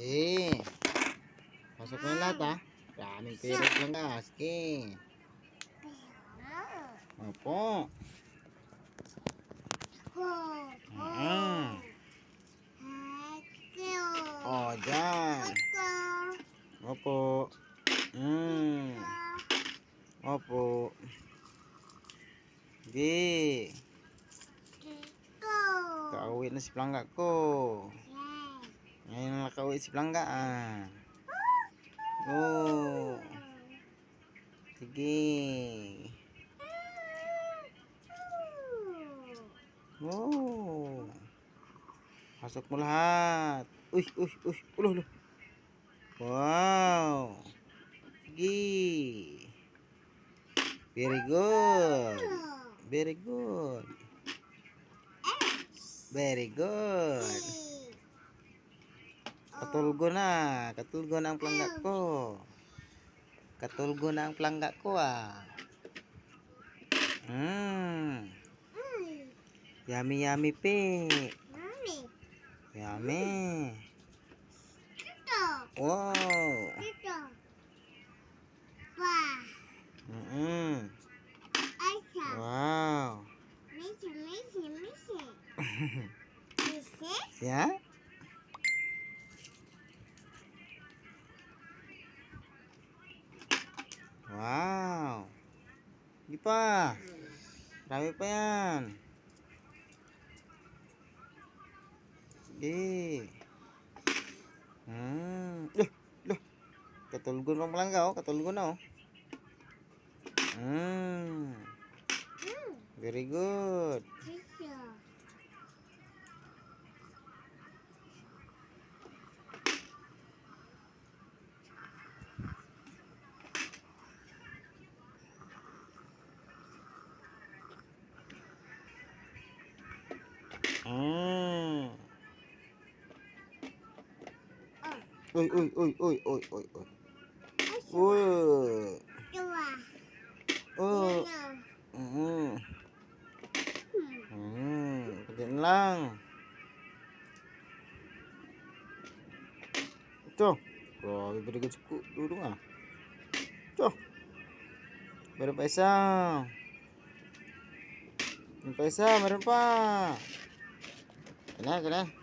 Sige. Pasok yung lahat ha. Daming pirot lang ka. Sige. Opo. Ah. O, dyan. Opo. Mm. Opo. Sige. Kauwi na si Plangga ko. Ngayon na nakauwi si Plangga ah. Oh. Sige. Oh. Pasok mo lahat. Uy, uy, uy. Ulo, ulo. Wow. Sige. Very good. Very good. Very good. Katulgo na. Katulgo na ang plangga ko. Katulgo na ang plangga ko ah. Mm. Yummy yummy pe. Yummy. Wow. Mm. Wow. Ya? Wow. pa. Marami pa yan. Sige. Hmm. Loh, loh. Katulgo na lang ka, oh. Katulgo na, oh. Hmm. Very good. Uy, uy, uy, uy, uy, uy, uy. Uy. Oh. Mm. Mm. Ganyan lang. Ito. Grabe, very good sa ku- dudong ah. Ito. Meron pa isa. Meron pa isa, meron pa. Kaya, kaya.